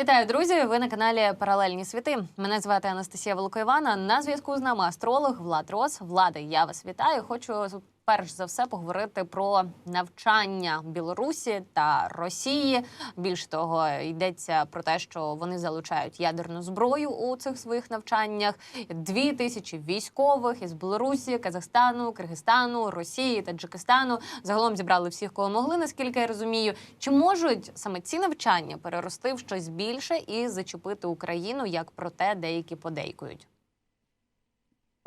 Вітаю, друзі! Ви на каналі Паралельні світи. Мене звати Анастасія Великоївана. На зв'язку з нами астролог Влад Рос. Влади, я вас вітаю. Хочу перш за все поговорити про навчання Білорусі та Росії. Більш того, йдеться про те, що вони залучають ядерну зброю у цих своїх навчаннях. Дві тисячі військових із Білорусі, Казахстану, Киргизстану, Росії, Таджикистану загалом зібрали всіх, кого могли, наскільки я розумію. Чи можуть саме ці навчання перерости в щось більше і зачепити Україну, як про те деякі подейкують?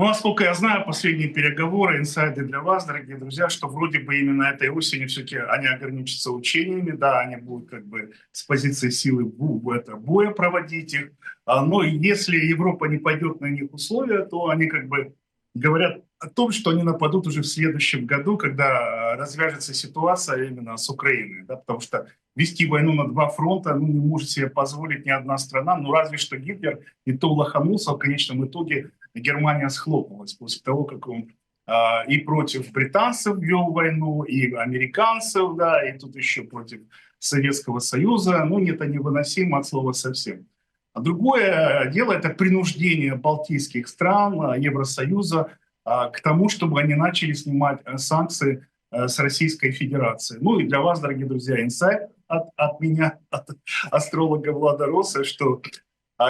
Ну, насколько я знаю, последние переговоры, инсайды для вас, дорогие друзья, что вроде бы именно этой осенью все-таки они ограничатся учениями, да, они будут как бы с позиции силы бу- это боя проводить их. А, Но если Европа не пойдет на них условия, то они как бы говорят о том, что они нападут уже в следующем году, когда а, развяжется ситуация именно с Украиной, да, потому что вести войну на два фронта ну, не может себе позволить ни одна страна, ну разве что Гитлер и то лоханулся в конечном итоге Германия схлопнулась после того, как он а, и против британцев вел войну, и американцев, да, и тут еще против Советского Союза. Ну, это невыносимо от слова совсем. А другое дело – это принуждение балтийских стран, а, Евросоюза а, к тому, чтобы они начали снимать э, санкции э, с Российской Федерации. Ну и для вас, дорогие друзья, инсайт от, от меня, от астролога Влада Роса, что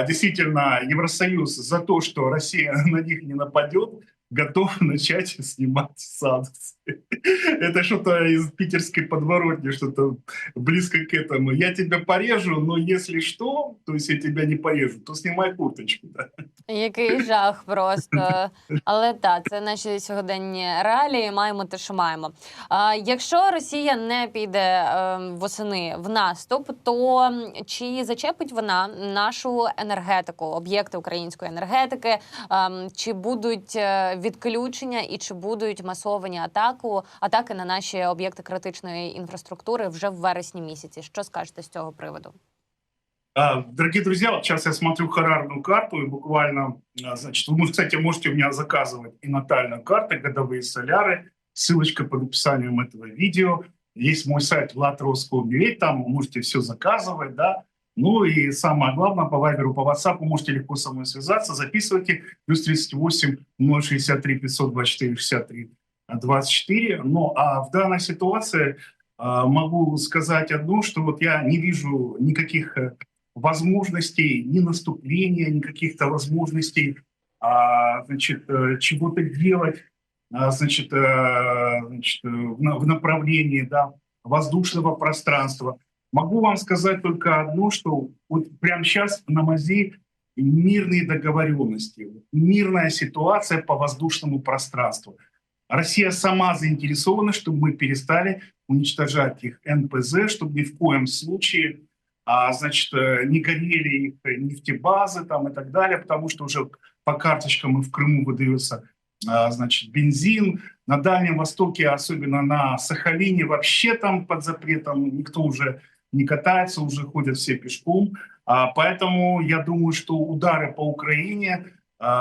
действительно Евросоюз за то, что Россия на них не нападет, готов начать снимать санкции. Это что-то из питерской подворотни, что-то близко к этому. Я тебя порежу, но если что, то есть я тебя не порежу, то снимай курточку. Да? Який жах просто. Але так, це наші сьогоденні реалії. Маємо те, що маємо. А, якщо Росія не піде е, восени в наступ, то чи зачепить вона нашу енергетику, об'єкти української енергетики? Ем, чи будуть е, відключення і чи будуть масовані атаку, атаки на наші об'єкти критичної інфраструктури вже в вересні місяці? Що скажете з цього приводу? А, Дорогие друзья, вот сейчас я смотрю харарную карту и буквально, а, значит, вы, кстати, можете у меня заказывать и натальную карту, годовые соляры, ссылочка под описанием этого видео. Есть мой сайт vlad.ru, там можете все заказывать, да. Ну и самое главное, по Вайберу, по WhatsApp можете легко со мной связаться, записывайте, плюс 38 063 524 63 24. Ну а в данной ситуации а, могу сказать одно, что вот я не вижу никаких э, возможностей, ни наступления, ни каких-то возможностей а, значит, э, чего-то делать а, значит, э, значит, в на- в направлении да, воздушного пространства. Могу вам сказать только одно, что вот прямо сейчас на мази мирные договоренности, мирная ситуация по воздушному пространству. Россия сама заинтересована, чтобы мы перестали уничтожать их НПЗ, чтобы ни в коем случае а, значит, э, не горели их нефтебазы там и так далее, потому что уже по карточкам и в Крыму выдается а, значит, бензин. На Дальнем Востоке, особенно на Сахалине, вообще там под запретом никто уже не катается, уже ходят все пешком. А, Поэтому я думаю, что удары по Украине,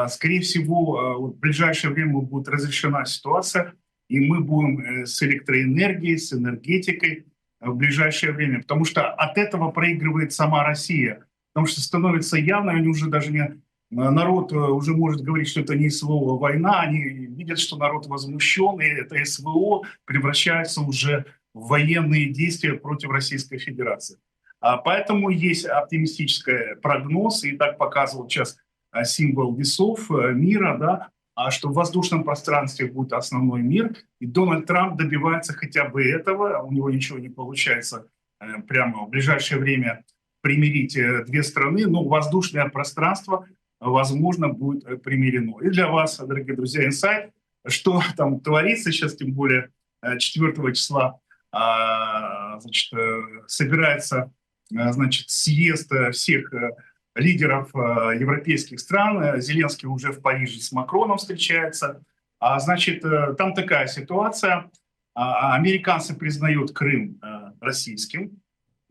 скорее всего, а, вот в ближайшее время будет разрешена ситуация, и мы будем э, с электроэнергией, с энергетикой э, в ближайшее время, потому что от этого проигрывает сама Россия, потому что становится явно, они уже даже не народ э, уже может говорить, что это не СВО, а война, они видят, что народ возмущен, и это СВО превращается уже в военные действия против Российской Федерации. А Поэтому есть оптимистический прогноз, и так показывал сейчас а, символ весов э, мира, да, а что в воздушном пространстве будет основной мир, и Дональд Трамп добивается хотя бы этого, у него ничего не получается э, прямо в ближайшее время примирить э, две страны, но воздушное пространство, возможно, будет э, примирено. И для вас, дорогие друзья, инсайт, что там творится сейчас, тем более э, 4 числа а, значит, э, собирается э, значит, съезд э, всех э, лидеров э, европейских стран. Э, Зеленский уже в Париже с Макроном встречается. А, значит, э, там такая ситуация. А, Американцы признают Крым российским.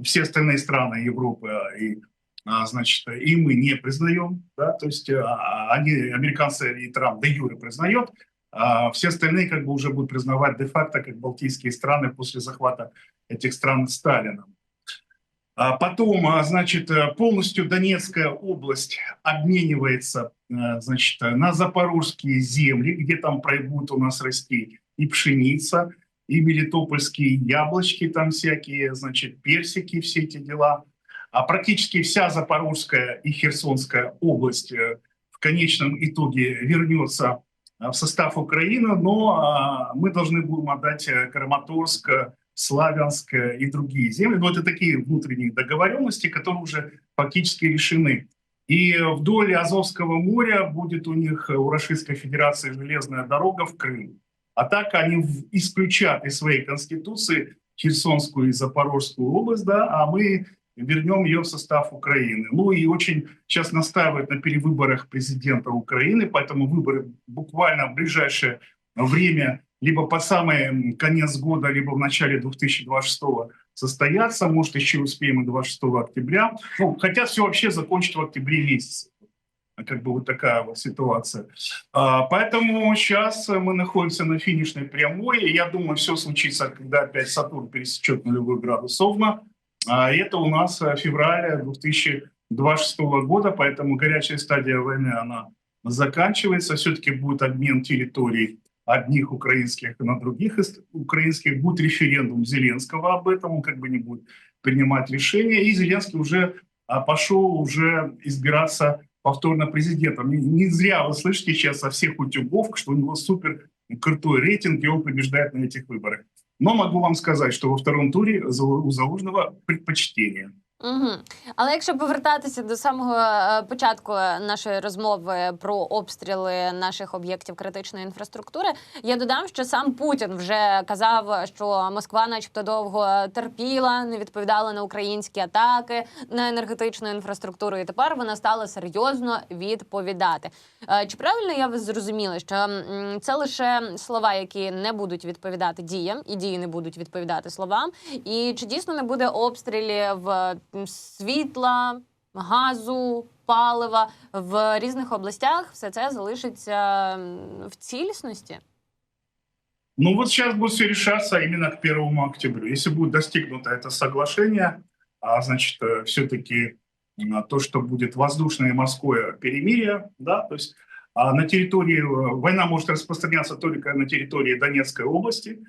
Все остальные страны Европы и а, значит, и мы не признаем, да, то есть а, они, американцы и Трамп де юре признает, а все остальные как бы уже будут признавать де-факто как балтийские страны после захвата этих стран Сталином. А Потом, а, значит, э, полностью Донецкая область обменивается, э, значит, на запорожские земли, где там будет у нас расти и пшеница, и мелитопольские яблочки там всякие, значит, персики, все эти дела. А практически вся Запорожская и Херсонская область э, в конечном итоге вернется в состав Украины, но а, мы должны будем отдать Краматорск, Славянск и другие земли. Но это такие внутренние договоренности, которые уже фактически решены. И вдоль Азовского моря будет у них, э, у Российской Федерации, железная дорога в Крым. А так они исключат из своей конституции Херсонскую и Запорожскую область, да, а мы вернем ее в состав Украины. Ну и очень сейчас настаивают на перевыборах президента Украины, поэтому выборы буквально в ближайшее время, либо по самый конец года, либо в начале 2026 состоятся. Может, еще успеем и 26 октября. Ну, хотят все вообще закончить в октябре месяце. Как бы вот такая вот ситуация. А, Поэтому сейчас мы находимся на финишной прямой. И я думаю, все случится, когда опять Сатурн пересечет нулевой градус Овна. А это у нас э, февраль 2026 года, поэтому горячая стадия войны, она заканчивается. Все-таки будет обмен территорий одних украинских на других украинских. Будет референдум Зеленского об этом, он как бы не будет принимать решения. И Зеленский уже а, пошел уже избираться повторно президентом. Не, зря вы слышите сейчас со всех утюгов, что у него супер крутой рейтинг, и он побеждает на этих выборах. Но могу вам сказать, что во втором туре у Залужного предпочтение. Угу. Але якщо повертатися до самого е, початку нашої розмови про обстріли наших об'єктів критичної інфраструктури, я додам, що сам Путін вже казав, що Москва, начебто, довго терпіла, не відповідала на українські атаки на енергетичну інфраструктуру, і тепер вона стала серйозно відповідати. Е, Чи правильно я вас зрозуміла, що це лише слова, які не будуть відповідати діям, і дії не будуть відповідати словам? І чи дійсно не буде обстрілів світла, газу, палива в різних областях? Все це залишиться м, в цілісності? Ну вот сейчас будет все решаться именно к 1 октябрю. Если будет достигнуто это соглашение, а значит, все-таки то, что будет воздушное и морское перемирие, да, то есть а на территории, э, война может распространяться только на территории Донецкой области,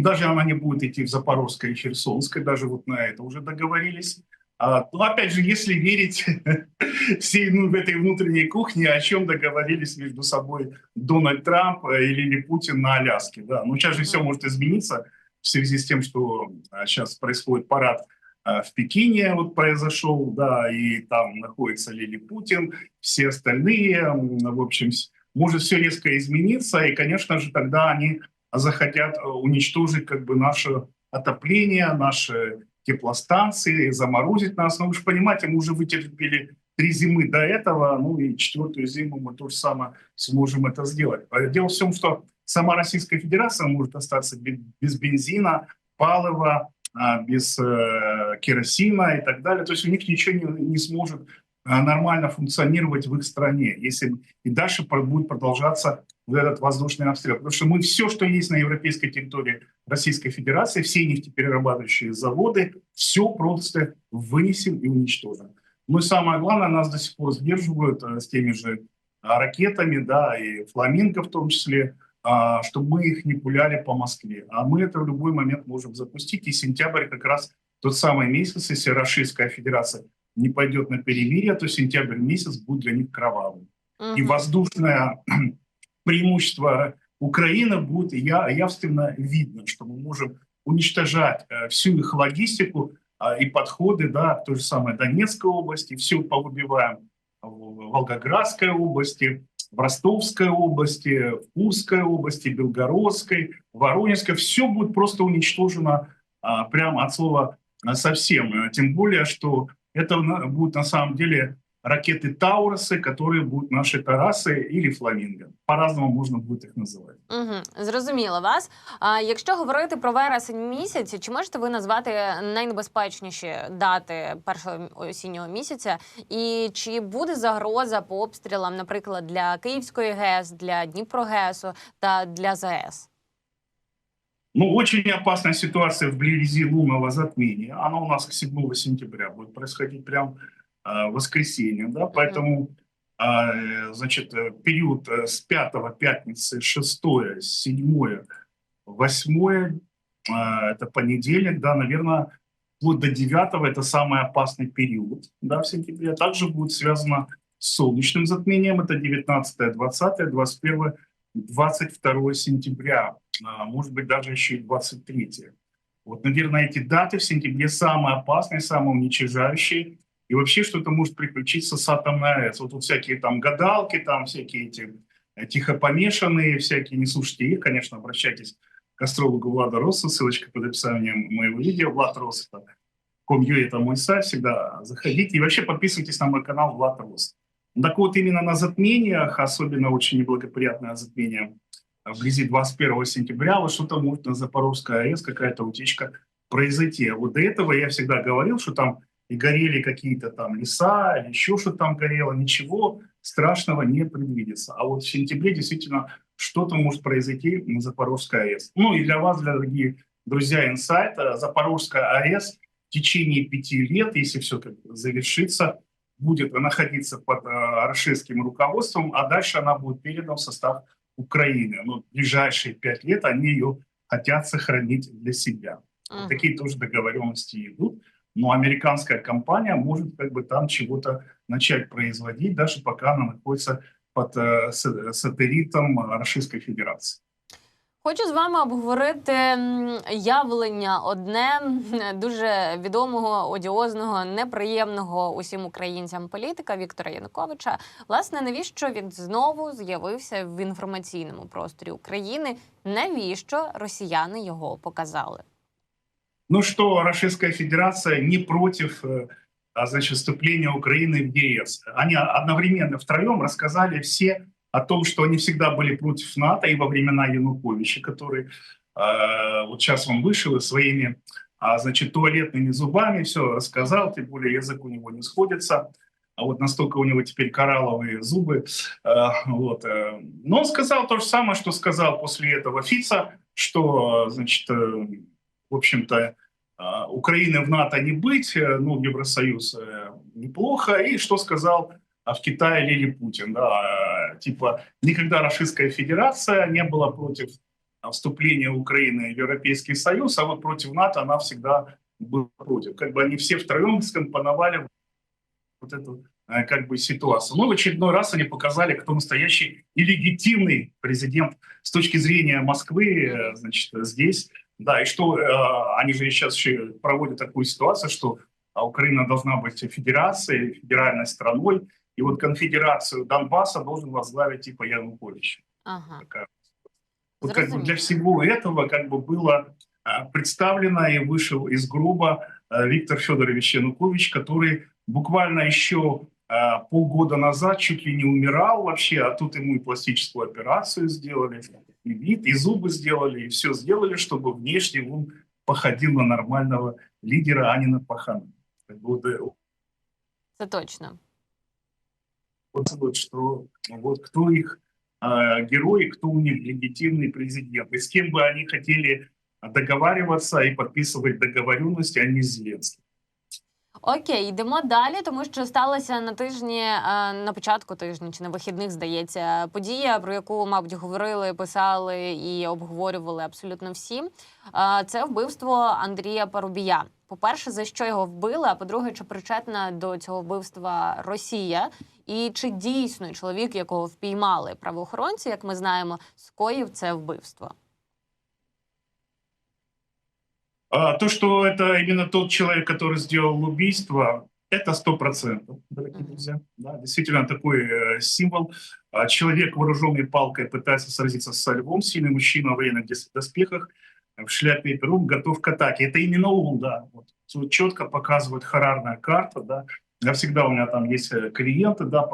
даже она не будет идти в Запорожской и Херсонской, даже вот на это уже договорились. А, ну, опять же, если верить всей ну, в этой внутренней кухне, о чем договорились между собой Дональд Трамп э, или, или Путин на Аляске. Да. Но сейчас же все может измениться в связи с тем, что а, сейчас происходит парад а, в Пекине, вот произошел, да, и там находится Лили Путин, все остальные, в общем, может все резко измениться, и, конечно же, тогда они захотят э, уничтожить как бы наше отопление, наши теплостанции, заморозить нас. Ну, вы же понимаете, мы уже вытерпели три зимы до этого, ну и четвертую зиму мы то же самое сможем это сделать. А Дело в том, что сама Российская Федерация может остаться бе- без бензина, палива, а, без э, керосина и так далее. То есть у них ничего не, не сможет а, нормально функционировать в их стране, если и дальше будет продолжаться вот этот воздушный обстрел. Потому что мы все, что есть на европейской территории Российской Федерации, все нефтеперерабатывающие заводы, все просто вынесем и уничтожим. Ну и самое главное, нас до сих пор сдерживают э, с теми же а, ракетами, да, и фламинго в том числе, а, чтобы мы их не пуляли по Москве. А мы это в любой момент можем запустить. И сентябрь как раз тот самый месяц, если Российская Федерация не пойдет на перемирие, то сентябрь месяц будет для них кровавым. И Мгм. воздушное преимущество Украины будет я, явственно видно, что мы можем уничтожать э, всю их логистику а, и подходы, да, в той же самой Донецкой области, все повыбиваем в Волгоградской области, в Ростовской области, в Курской области, Белгородской, Воронежской. Все будет просто уничтожено а, прямо от слова а, совсем. Э, Тем более, что это на- будут на самом деле ракеты Таурусы, которые будут наши Тарасы или Фламинго. По-разному можно будет их называть. Угу, зрозуміла вас. А якщо говорити про вересень місяць, чи можете ви назвати найнебезпечніші дати першого осіннього місяця? І чи буде загроза по обстрілам, наприклад, для Київської ГЕС, для Дніпрогесу та для ЗАЕС? Ну, очень опасная ситуация вблизи лунного затмения. Она у нас к 7 сентября будет происходить прям э, воскресенье, да, поэтому, э, значит, э, период э, с 5 пятницы, 6, 7, 8, э, это понедельник, да, наверное, вплоть до 9 это самый опасный период, да, в сентябре. Также будет связано с солнечным затмением, это 19, 20, 21, 22 сентября, а, может быть, даже еще и 23. Вот, наверное, эти даты в сентябре самые опасные, самые уничтожающие. И вообще что-то может приключиться с атомной АЭС. Вот тут всякие там гадалки, там всякие эти э, тихо помешанные, всякие, не слушайте их, конечно, обращайтесь к астрологу Влада Росса, ссылочка под описанием моего видео, Влад Росс, это это мой сайт, всегда заходите. И вообще подписывайтесь на мой канал Влад Росс. Так вот, именно на затмениях, особенно очень неблагоприятное затмение вблизи 21 сентября, вот что-то может на Запорожской АЭС какая-то утечка произойти. А вот до этого я всегда говорил, что там и горели какие-то там леса, еще что-то там горело, ничего страшного не предвидится. А вот в сентябре действительно что-то может произойти на Запорожской АЭС. Ну и для вас, для дорогие друзья инсайта, Запорожская АЭС в течение пяти лет, если все как завершится, будет находиться под э, российским руководством, а дальше она будет передана в состав Украины. Но в ближайшие пять лет они ее хотят сохранить для себя. Мгм. Такие тоже договоренности идут. Но американская компания может как бы там чего-то начать производить, даже пока она находится под э, са- сателлитом э, Российской Федерации. Хочу з вами обговорити явлення одне дуже відомого, одіозного, неприємного усім українцям політика Віктора Януковича. Власне, навіщо він знову з'явився в інформаційному просторі України? Навіщо росіяни його показали? Ну что, Российская Федерация не против э, а, значит, вступления Украины в ЕС. Они одновременно втроем рассказали все о том, что они всегда были против НАТО и во времена Януковича, который э, вот сейчас он вышел и своими а, значит, туалетными зубами все рассказал, тем более язык у него не сходится. А вот настолько у него теперь коралловые зубы. Э, вот. э. Но он сказал то же самое, что сказал после этого Фица, что, значит, э, в общем-то, а, Украины в НАТО не быть, э, ну, в Евросоюз э, неплохо. И что сказал а, в Китае Лили Путин, да, э, типа, никогда Российская Федерация не была против а, вступления Украины в Европейский Союз, а вот против НАТО она всегда была против. Как бы они все втроем скомпоновали вот эту э, как бы ситуацию. Ну, в очередной раз они показали, кто настоящий и легитимный президент с точки зрения Москвы, э, значит, здесь. Да, и что э, они же сейчас еще проводят такую ситуацию, что а, Украина должна быть федерацией, федеральной страной, и вот конфедерацию Донбасса должен возглавить типа Янукович. Ага. Такая. Вот как бы для всего этого как бы было а, представлено и вышел из гроба а, Виктор Федорович Янукович, который буквально еще а, полгода назад чуть ли не умирал вообще, а тут ему и пластическую операцию сделали, и вид, и зубы сделали, и все сделали, чтобы внешне он походил на нормального лидера, а не на пахана. Э, Це точно. вот, вот что вот кто их э, герой, кто у них легитимный президент, и с кем бы они хотели договариваться и подписывать договоренности, а не с Зеленским. Окей, йдемо далі, тому що сталася на тижні, е, на початку тижня чи на вихідних, здається, подія, про яку, мабуть, говорили, писали і обговорювали абсолютно всі. Е, Це вбивство Андрія Парубія. По-перше, за що його вбили? А по-друге, чи причетна до цього вбивства Росія? І чи дійсно чоловік, якого впіймали правоохоронці, як ми знаємо, скоїв це вбивство? А, то, что это именно тот человек, который сделал убийство, это сто процентов, дорогие Мгм. друзья. Да, действительно такой э, символ. А, Человек, вооруженный палкой, пытается сразиться со львом, сильный мужчина в военных дос- доспехах, В шляпе перу, готов к атаке. Это именно он, да. Вот. Тут четко показывает харарная карта, да. Я всегда, у меня там есть э, клиенты, да,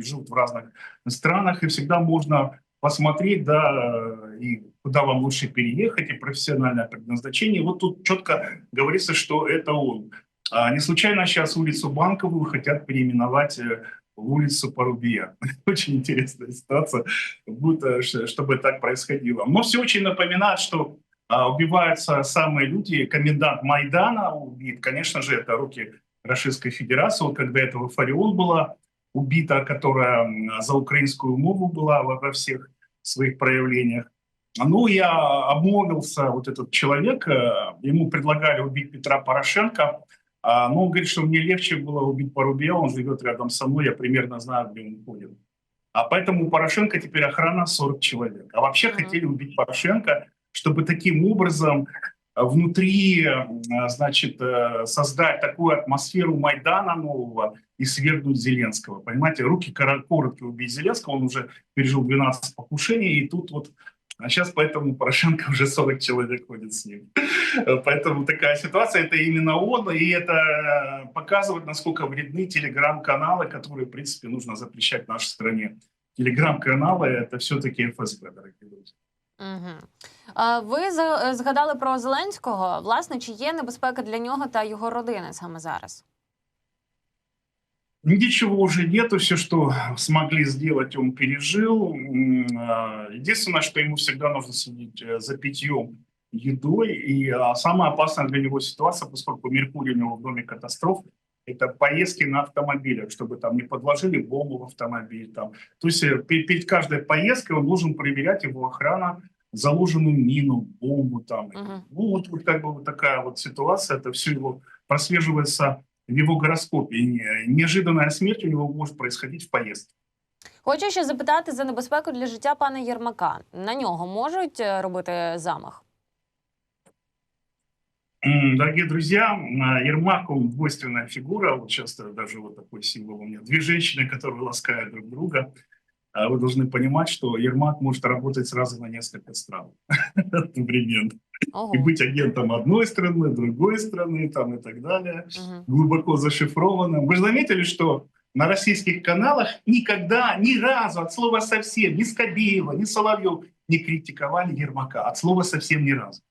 живут в разных странах, и всегда можно посмотреть, да, э, и куда вам лучше переехать, и профессиональное предназначение. Вот тут четко говорится, что это он. А не случайно сейчас улицу Банковую хотят переименовать э, в улицу Порубия. Очень интересная ситуация, будет, ш- чтобы так происходило. Но все очень напоминает, что убиваются самые люди. Комендант Майдана убит. Конечно же, это руки Российской Федерации. Вот когда этого Фарион была убита, которая за украинскую мову была во, всех своих проявлениях. Ну, я обмолвился, вот этот человек, э, ему предлагали убить Петра Порошенко, а, но он говорит, что мне легче было убить Порубия, он живет рядом со мной, я примерно знаю, где он ходит. А поэтому у Порошенко теперь охрана 40 человек. А вообще Мгм. хотели убить Порошенко, чтобы таким образом э, внутри, э, значит, э, создать такую атмосферу Майдана нового и свергнуть Зеленского. Понимаете, руки коротко убить Зеленского, он уже пережил 12 покушений, и тут вот а сейчас поэтому Порошенко уже 40 человек ходит с ним. Поэтому такая ситуация, это именно он, и это показывает, насколько вредны телеграм-каналы, которые, в принципе, нужно запрещать в нашей стране. Телеграм-канали – это все-таки ФСБ, дорогие друзья. Угу. Ви згадали про Зеленського. Власне, чи є небезпека для нього та його родини саме зараз? Ничего уже нету, все, что смогли сделать, он пережил. А, Единственное, что ему всегда нужно следить э, за питьем, едой. И а, самая опасная для него ситуация, поскольку Меркурий у него в доме катастроф, это поездки на автомобилях, чтобы там не подложили бомбу в автомобиль. Там. То есть э, пе- перед каждой поездкой он должен проверять его охрана заложенную мину, бомбу там. Мгм. Ну вот, вот как бы вот такая вот ситуация, это все его прослеживается в его гороскопе. И не- неожиданная смерть у него может происходить в поездке. Хочу ще запитати за небезпеку для життя пана Єрмака. На нього можуть робити замах? Дорогие друзья, а, Ермак, он двойственная фигура, вот часто даже вот такой символ у меня. Две женщины, которые ласкают друг друга. А Вы должны понимать, что Ермак может работать сразу на несколько стран одновременно. И быть агентом одной страны, другой страны там и так далее. Глубоко зашифрованным. Вы же заметили, что на российских каналах никогда, ни разу, от слова совсем, ни Скобеева, ни Соловьев не критиковали Ермака. От слова совсем ни разу.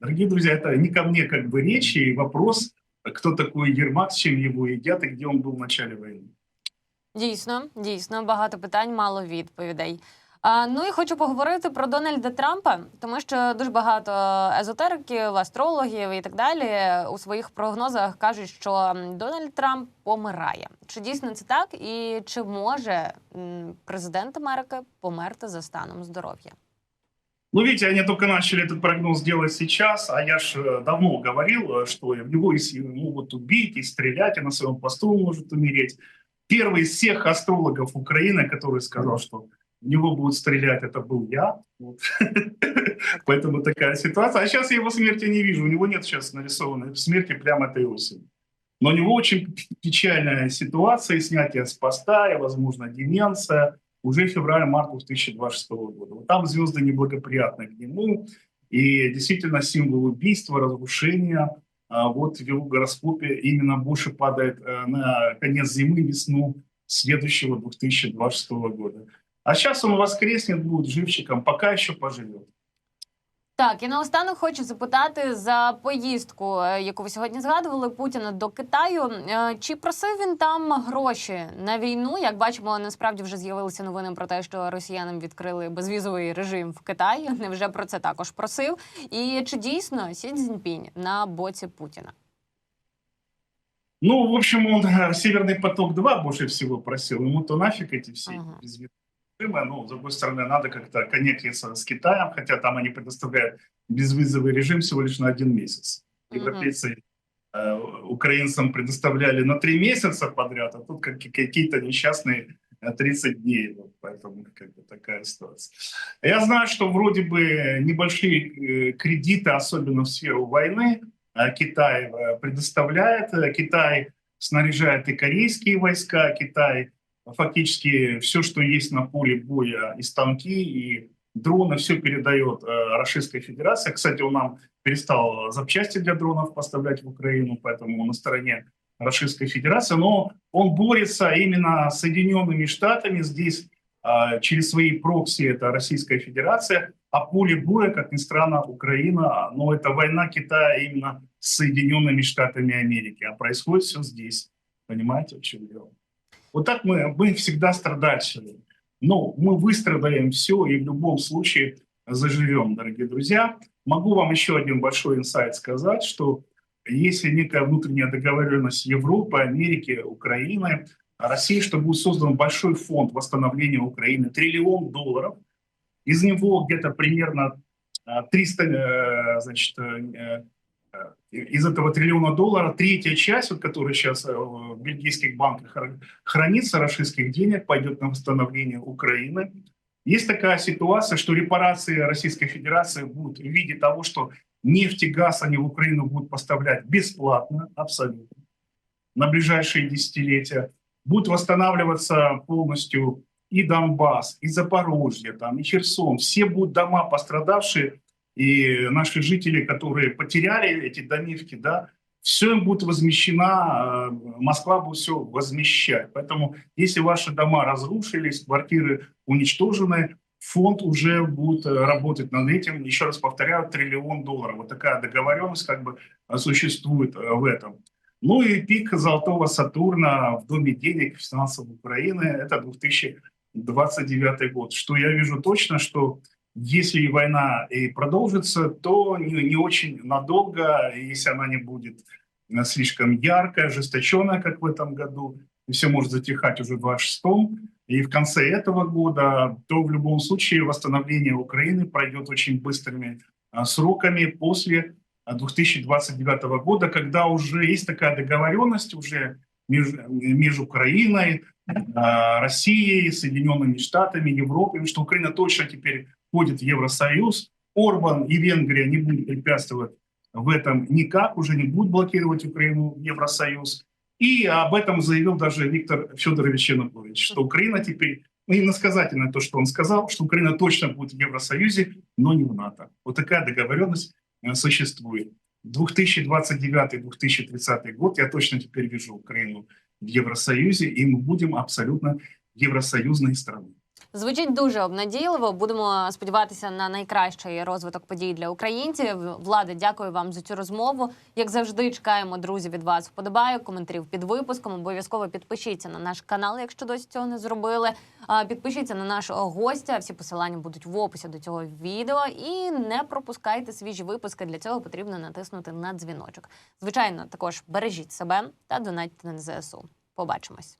Дорогие друзья, это не ко мне как бы речь и вопрос, кто такой Ермак, с чем его едят и где он был в начале войны. Дійсно, дійсно, багато питань, мало відповідей. А, ну і хочу поговорити про Дональда Трампа, тому що дуже багато езотериків, астрологів і так далі у своїх прогнозах кажуть, що м, Дональд Трамп помирає. Чи дійсно це так? І чи може м, президент Америки померти за станом здоров'я? Ну, видите, они только начали этот прогноз делать сейчас, а я же э, давно говорил, э, что в него и могут убить, и стрелять, и на своем посту может умереть. Первый из всех астрологов Украины, который сказал, что в него будут стрелять, это был я. Вот. Поэтому такая ситуация. А сейчас я его смерти не вижу. У него нет сейчас нарисованной смерти прямо этой осенью. Но у него очень печальная ситуация, снятие с поста, и, возможно, деменция уже февраль-март 2026 года. Вот там звезды неблагоприятны к нему, и действительно символ убийства, разрушения, а, вот в его гороскопе именно больше падает э, на конец зимы, весну следующего 2026 года. А сейчас он воскреснет, будет живчиком, пока еще поживет. Так, і наостанок хочу запитати за поїздку, е, яку ви сьогодні згадували Путіна до Китаю. Е, Чи просив він там гроші на війну? Як бачимо, насправді вже з'явилися новини про те, що росіянам відкрили безвізовий режим в Китаї. Невже про це також просив? І чи дійсно Сі Цзіньпінь на боці Путіна? Ну, в общем, он э, Северный поток-2 больше всего просил. Ему-то нафиг эти все Ага. безвизовые режимы. Ну, с другой стороны, надо как-то коннектиться с Китаем, хотя там они предоставляют безвизовый режим всего лишь на один месяц. Европейцы э, украинцам предоставляли на три месяца подряд, а тут как, какие-то несчастные э, 30 дней. Вот, поэтому как бы такая ситуация. Я знаю, что вроде бы небольшие э, кредиты, особенно в сферу войны, э, Китай э, предоставляет. Э, Китай снаряжает и корейские войска, Китай фактически все, что есть на поле боя, и станки, и дроны, все передает э, Российской Федерации. Кстати, он нам перестал запчасти для дронов поставлять в Украину, поэтому на стороне Российской Федерации. Но он борется именно с Соединенными Штатами. Здесь э, через свои прокси это Российская Федерация, а поле боя, как ни странно, Украина. Но это война Китая именно с Соединенными Штатами Америки. А происходит все здесь. Понимаете, в чем дело? Вот так мы, мы всегда страдальщики. Но мы выстрадаем все и в любом случае заживем, дорогие друзья. Могу вам еще один большой инсайт сказать, что если некая внутренняя договоренность Европы, Америки, Украины, России, что будет создан большой фонд восстановления Украины, триллион долларов, из него где-то примерно а, 300, э, значит, э, из этого триллиона долларов третья часть, вот, которая сейчас э, в бельгийских банках хра- хранится, российских денег, пойдет на восстановление Украины. Есть такая ситуация, что репарации Российской Федерации будут в виде того, что нефть и газ они в Украину будут поставлять бесплатно, абсолютно, на ближайшие десятилетия. Будет восстанавливаться полностью и Донбасс, и Запорожье, там, и Херсон. Все будут дома пострадавшие, и наши жители, которые потеряли эти домишки, да, все им будет возмещено, э, Москва будет все возмещать. Поэтому если ваши дома разрушились, квартиры уничтожены, фонд уже будет э, работать над этим. Еще раз повторяю, триллион долларов. Вот такая договоренность как бы существует э, в этом. Ну и пик Золотого Сатурна в Доме денег финансов Украины – это 2029 год. Что я вижу точно, что если война и продолжится, то не, не очень надолго, если она не будет э, слишком яркая, ожесточенная, как в этом году, и все может затихать уже в 26-м, и в конце этого года, то в любом случае восстановление Украины пройдет очень быстрыми а, сроками после а, 2029 года, когда уже есть такая договоренность уже между, между Украиной, Россией, Соединенными Штатами, Европой, что Украина точно теперь входит в Евросоюз. Орбан и Венгрия не будут препятствовать в этом никак, уже не будут блокировать Украину в Евросоюз. И об этом заявил даже Виктор Федорович Янукович, что Украина теперь, ну, иносказательно то, что он сказал, что Украина точно будет в Евросоюзе, но не в НАТО. Вот такая договоренность э, существует. 2029-2030 год я точно теперь вижу Украину в Евросоюзе, и мы будем абсолютно евросоюзной страной. Звучить дуже обнадійливо. Будемо сподіватися на найкращий розвиток подій для українців. Влади, дякую вам за цю розмову. Як завжди, чекаємо друзі від вас вподобаю, коментарів під випуском. Обов'язково підпишіться на наш канал, якщо досі цього не зробили. Підпишіться на нашого гостя. Всі посилання будуть в описі до цього відео. І не пропускайте свіжі випуски. Для цього потрібно натиснути на дзвіночок. Звичайно, також бережіть себе та донатьте на ЗСУ. Побачимось.